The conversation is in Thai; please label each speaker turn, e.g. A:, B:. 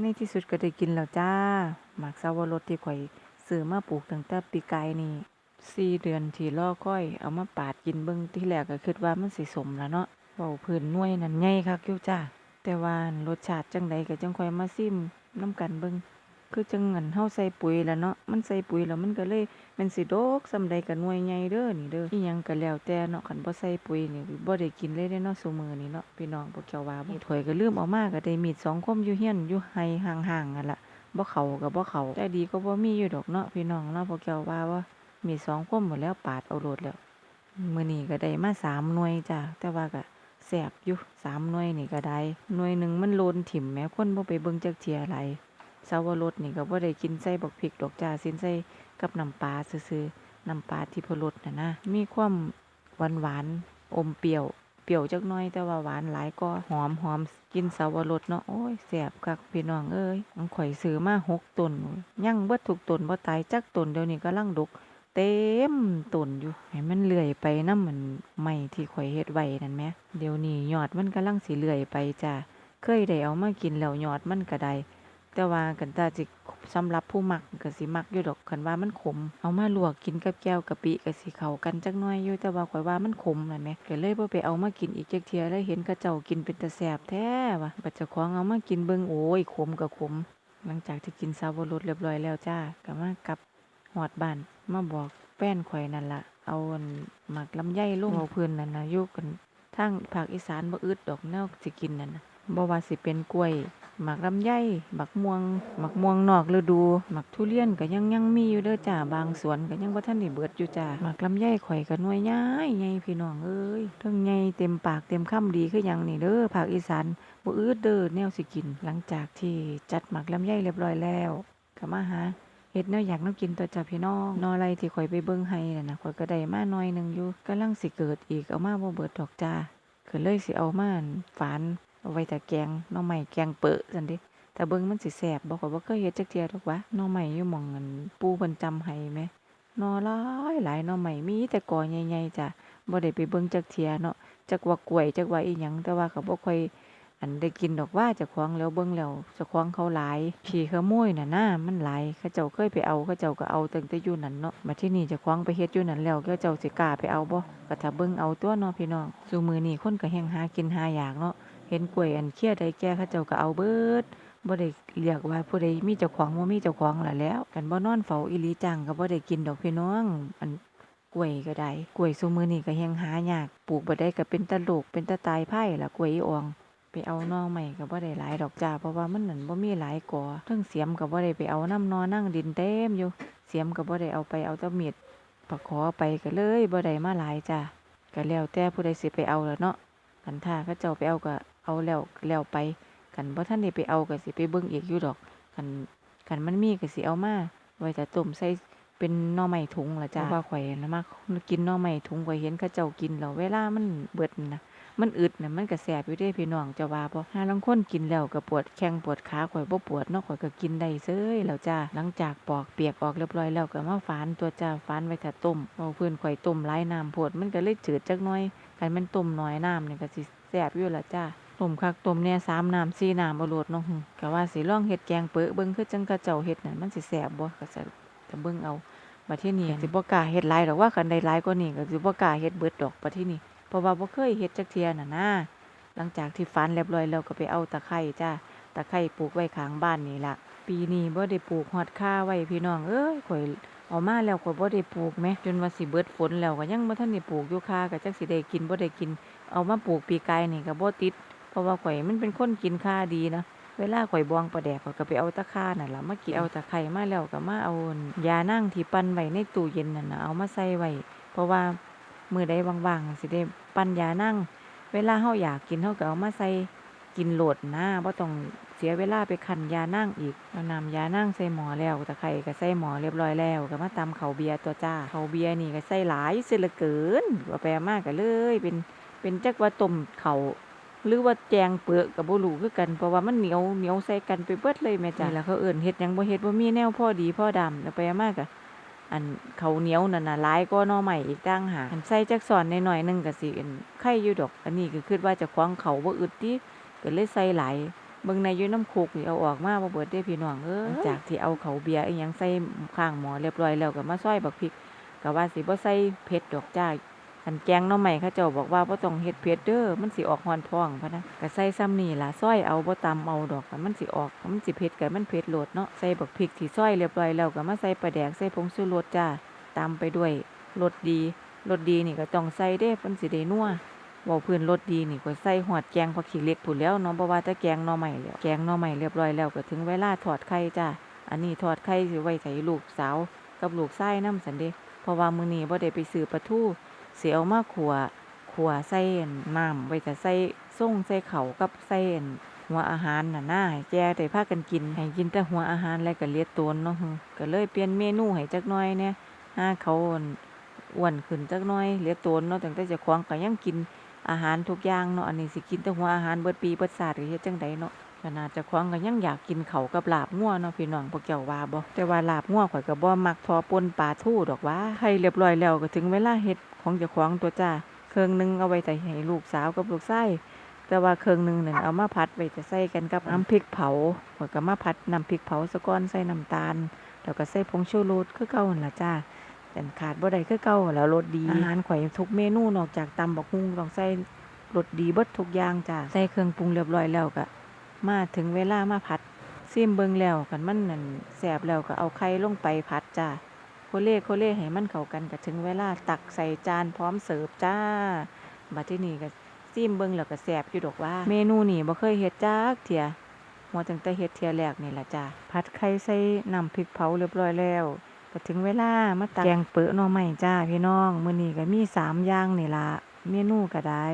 A: ในที่สุดก็ได้กินแล้วจ้าหมากสาวรสที่ข่อยซื้อมาปลูกตั้งแต่ปีกายนี่สี่เดือนที่ล่อค่อย เอามาปาดกินเบิ่งที่แรกก็คิดว่ามันสิสมแล้วเนาะเว้าพื้นน่วยนั่นไงคักอยู่จ้าแต่ว่ารสชาติจังใดก็จังค่อยมาซิมน้ำกันเบิ่ง คือจังเงินเฮาใส่ปุ๋ยแล้วเนาะมันใส่ปุ๋ยแล้วมันก็เลยมันสิดกส่ำใดก็หน่วยใหญ่เด้อนี่เด้ออีหยังก็แล้วแต่เนาะคันบ่ใส่ปุ๋ยนี่บ่ได้กินเลยเด้เนาะซุมื้อนี้เนาะพี่น้องพวกเจ้าว่าบ่ถอยก็ลืมเอามาก็ได้มีดสองคมอยู่เฮียนอยู่ไห้ห่างๆนั่นล่ะบ่เข้าก็บ่เข้าใจดีก็บ่มีอยู่ดอกเนาะพี่น้องเนาะพวกเจ้าว่าว่ามีสองคมหมดแล้วปาดเอาโลดแล้วมื้อนี้ก็ได้มาสามหน่วยจ้ะแต่ว่าก็แซ่บอยู่สามหน่วยนี่ก็ได้หน่วยหนึงมันโลนถิ่มแม้คนบ่ไปเบิ่งจักเทียหลา ยสาวรสนี่ก็บ่ได้กินใส่บักพริกดอกจ้าสินใส่กับน้ำปลาซื่อๆน้ำปลาที่พรสน่ะนะ มีความหวานๆอมเปรี้ยวเปรี้ยวจักหน่อยแต่ว่าหวานหลายก็หอมหอมกินสาวรสเนาะโอ้ยแซ่บคักพี่น้องเอ้ยมันข่อยซื้อมาหกต้นยังเบิดทุกต้นบ่ตายจักต้นเดี๋ยวนี้กำลังดกเต็มต้นอยู่ให้มันเลื่อยไปนำมันไม้ที่ข่อยเฮ็ดไว้นั่นแหมเดี๋ยวนี้ยอดมันกำลังสิเลื่อยไปจ้ะเคยได้เอามากินแล้วยอดมันก็ได้ แต่ว่ากันตาสิสำหรับผู้มักก็สิมักอยู่ดอกคันว่ามันขม เอามาลวกกินกับแก้วกะปิก็สิเข้ากันจักหน่อยอยู่แต่ว่าข่อยว่ามันขมนั่นแหมก็เลยบ่ไปเอามากินอีกจักเที่ยแล้วเห็นเขาเจ้ากินเป็นตาแซ่บแท้ว่ะบัดเจ้าของเอามากินเบิ่งโอ้ยขมก็ขม หลังจากที่กินซาวรสเรียบร้อยแล้วจ้าก็มากลับฮอดบ้านมาบอกแป้นข่อยนั่นละเอาหมักลำไยลงเอาเพิ่นนั่นน่ะอยู่กันทางภาคอีสานบ่อึดดอกแนวสิกินนั่นน่ะบ่ว่าสิเป็นกล้วย หมักลำไยหมักม่วงหมักม่วงนอกฤดูหมักทุเรียนก็ยังยังมีอยู่เด้อจ้าบางสวนก็ยังบ่ทันได้เบิดอยู่จ้าหมักลำไยข่อยก็หน่วยใหญ่ใหญ่พี่น้องเอ้ยเทั้งใหญ่เต็มปากเต็มคำดีคือหยังนี่เด้อภาคอีสานบ่อืดเด้อแนวสิกิน หลังจากที่จัดหมักลำไยเรียบร้อยแล้วก็มาหาเฮ็ดแนวอยากแนวกินตัวจ้าพี่น้องนอไรที่ข่อยไปเบิ่งให้นั่นน่ะข่อยก็ได้มาหน่อยหนึงอยู่กำลังสิเกิดอีกเอามาบ่เบิดดอกจ้าก็เลยสิเอามาอั่นฝาน เอาไว้แต่แกงน่อไม้แกงเปอะจังดิแต่เบิ่งมันสิแซ่บบ่ข่อยบ่เคยเฮ็ดจักเที่ยดอกวะน่อไม้อยู่หม่องอันปูเพิ่นจำให้แหมนอหลายหลายน่อไม้มีแต่กอใหญ่ๆจ้ะบ่ได้ไปเบิ่งจักเทียเนาะจักว่ากล้วยจักว่าอีหยังแต่ว่าก็บ่ค่อยอันได้กินดอกว่าจ้าของแล้วเบิ่งแล้วจ้าของเขาหลายขี้ขโมยน่ะนะมันหลายเขาเจ้าเคยไปเอาเขาเจ้าก็เอาตั้งแต่อยู่นั่นเนาะบัดทีนี้เจ้าของไปเฮ็ดอยู่นั่นแล้วเขาเจ้าสิกล้าไปเอาบ่ก็ถ้าเบิ่งเอาตัวเนาะพี่น้องซุมื้อนี้คนก็แฮงหากินหาอยากเนาะ เห็นกล้วยอันเคี้ยใดแก่เขาเจ้าก็เอาเบิดบ่ได้เรียกว่าผู้ใดมีเจ้าของบ่มีเจ้าของล่ะแล้ว กันบ่นอนเฝ้าอีหลีจังก็บ่ได้กินดอกพี่น้อง อันกล้วยก็ได้กล้วยซุมื้อนี้ก็แฮงหายากปลูกบ่ได้ก็เป็นตะโลกเป็นตะตายไผ่ล่ะกล้วยอีอองไปเอาน่อใหม่ก็บ่ได้หลายดอกจ้าเพราะว่ามันนั่นบ่มีหลายกอเทั้งเสียมก็บ่ได้ไปเอาน้ำนอนั่งดินเต็มอยู่ เสียมก็บ่ได้เอาไปเอาแต่มีดปะขอไปก็เลยบ่ได้มาหลายจ้าก็แล้วแต่ผู้ใดสิไปเอาล่ะเนาะกันถ้าเขาเจ้าไปเอาก็ เอาแล้วแล้วไปกันบ่ทันได้ไปเอาก็สิไปเบิ่งอีกอยู่ดอกกันกันมันมีก็สิเอามาไว้แต่ต้มใส่เป็นหน่อไม้ถุงล่ะจ้าว่าข่อยน่ะมักกินหน่อไม้ถุงข่อยเห็นเขาเจ้ากินแล้วเวลามันเบิดน่ะมันอึดน่ะมันก็แสบอยู่เด้พี่น้องเจ้าว่าบ่หาลางคนกินแล้วก็ปวดแข้งปวดขาข่อยบ่ปวดเนาะข่อยก็กินได้เซ้ยแล้วจ้าหลังจากปอกเปียกออกเรียบร้อยแล้วก็มาฝานตัวจ้าฝานไว้ถ้าต้มเอาเพิ่นข่อยต้มหลายน้ำโพดมันก็เลยจืดจักหน่อยคันแมันต้มน้อยน้ำนี่ก็สิแซ่บอยู่ล่ะจ้า ต้มคักต้มแหน่สามน้ำสี่น้ำบ่โลดเนาะหึก็ว่าสิลองเฮ็ดแกงเปอะเบิ่งคือจังเขาเจ้าเฮ็ดนั่นมันสิแซ่บบ่ก็จะจะเบิ่งเอาบัดทีนี้สิบ่กล้าเฮ็ดหลายดอกว่าคันได้หลายกว่านี้ก็สิบ่กล้าเฮ็ดเบิดดอกบัดทีนี้เพราะว่าบ่เคยเฮ็ดจักเที่ยน่ะนะหลังจากที่ฝันเรียบร้อยแล้วก็ไปเอาตะไคร้จ้าตะไคร้ปลูกไว้ข้างบ้านนี่ล่ะ ปีนี้บ่ได้ปลูกฮอดค่าไว้พี่น้องเอ้ยข่อยเอามาแล้วก็บ่ได้ปลูกแหมจนว่าสิเบิดฝนแล้วก็ยังบ่ทันได้ปลูกอยู่ค่าก็จักสิได้กินบ่ได้กิน เอามาปลูกปีกายนี่ก็บ่ติด เพราะว่าข่อยมันเป็นคนกินค่าดีนะเวลาข่อยบองปลาแดกข่อยก็ไปเอาตะข่านั่นล่ะมากี่เอาตะไคร้มาแล้วก็มาเอายานั่งที่ปั่นไว้ในตู้เย็นนั่นน่ะเอามาใส่ไว้เพราะว่ามื้อใดว่างๆสิได้ปั่นยานั่งเวลาเฮาอยากกินเฮาก็เอามาใส่กินโหลดนะบ่ต้องเสียเวลาไปคั่นยานั่งอีกเอาน้ำยานั่งใส่หม้อแล้วตะไคร้ก็ใส่หม้อเรียบร้อยแล้วก็มาตำข้าวเบียร์ตัวจ้าข้าวเบียร์นี่ก็ใส่หลายเสียเหลือเกินว่าแปลมากก็เลยเป็นเป็นจักว่าต้มข้าว หรือว่าแจงเปลือกก็บ่รู้คือกันเพราะว่ามันเหนียวเหนียวใส่กันไปเบิดเลยแม่จ้าแล้วเขาเอิ้นเฮ็ดหยังบ่เฮ็ดบ่มีแนวพอดีพอดำแล้วไปมากก็อันเขาวเหนียวนั่นน่ะหลายกว่าหน่อใหม่อีกต่างหากอันใส่จักสอนหน่อยๆหนึงก็สิอันไข่อยู่ดอก อันนี้ก็คิดว่าเจะคว้าของเขาบ่อึดติก็เลยใส่หลายเบิ่งในอยู่น้ำโคกนี่เอาออกมาบ่เบิดเด้พี่น้องเอ้ยจากที่เอาเขาวเบียร์อีหยังใส่ข้างหม้อเรียบร้อยแล้วก็มาซอยบักพริกก็ว่าสิบ่ใส่เผ็ดดอกจ้า คันแกงน่อไม้เขาเจ้าบอกว่าบ่ต้องเฮ็ดเผ็ดเด้อมันสิออกฮอนท้องพะนะก็ใส่ซ้ำนี่ล่ะซอยเอาบ่ตำเอาดอกมันสิออกมันสิเผ็ดก็มันเผ็ดโลดเนาะใส่บักพริกที่ซอยเรียบร้อยแล้วก็มาใส่ปลาแดกใส่ผงชูรสจ้าตาไปด้วยรสดีรสดีนี่ก็ต้องใส่เด้มันสิได้นัวเว้าพื้นรสดีนี่ก็ใส่หอดแกงผักขี้เล็กพู้นแล้วเนาะบ่ว่าจะแกงหน่อไม้แล้วแกงหน่อไม้เรียบร้อยแล้วก็ถึงเวลาทอดไข่จ้าอันนี้ทอดไข่สิไว้ให้ลูกสาวกับลูกชายนำซั่นเด้เพราะว่ามื้อนี้บ่ได้ไปซื้อปลาทู สิเอามาขัวขัวใส่นน้ำไว้จะใส่ส่งใส่เขากับใส่อั่นหัวอาหารน่ะหนะให้แกได้พากันกินให้กินแต่หัวอาหารแล้วก็เลียดตนเนาะก็เลยเปลี่ยนเมนูให้จักหน่อยแหน่ยหาเขาอ้วนขึ้นจักหน่อยเลียดตนเนาะตั้งแต่เจ้างก็ยังกินอาหารทุกอย่างเนาะอันนี้สิกินแต่หัวอาหารเบิดปีเบิดศาสตร์ก็เฮ็ดจังใดเนาะ ขนาดเจ้าของก็ยังอยากกินเขากับลาบงัวเนาะพี่น้องพวกเจ้าว่าบ่แต่ว่าลาบงัวข่อยก็บ่มักทอปนปลาทู่ดอกว่าให้เรียบร้อยแล้วก็ถึงเวลาเฮ็ดของเจ้าของตัวจ้าเครื่องหนึงเอาไว้ใส่ให้ลูกสาวกับลูกชายแต่ว่าเครื่องหนึงนั่นเอามาผัดไว้จะใส่กันกับน้ำพริกเผาข่อยก็มาผัดน้ำพริกเผาซะก่อนใส่น้ำตาลแล้วก็ใส่ผงชูรสคือเก่าหั่นล่ะจ้าแต่ขาดบ่ได้คือเก่าแล้วรสดีอาหารข่อยทุกเมนูนอกจากตำบักหุ่งต้องใส่รสดีเบิดทุกอย่างจ้ะใส่เครื่องปรุงเรียบร้อยแล้วก็ มาถึงเวลามาผัดซิมเบิงแล้วกันมันนั่นแซ่บแล้วก็เอาไข่ลงไปผัดจ้ะโคเล่โคเล่ให้มันเข้ากันก็ถึงเวลาตักใส่จานพร้อมเสิร์ฟจ้าบัดที่นี่ก็ซิมเบิงแล้วก็แซ่บอยู่ดอกว่า เมนูนี่บ่เคยเฮ็ดจักเทียหัวตั้งแต่เฮ็ดเทียแรกนี่ล่ะจ้ะผัดไข่ใส่น้ำพริกเผาเรียบร้อยแล้วก็ถึงเวลามาตักแกงเปอหน่อไม้จ้าพี่น้องมื้อนี้ก็มีสามอย่างนี่ล่ะเมนูก็ได้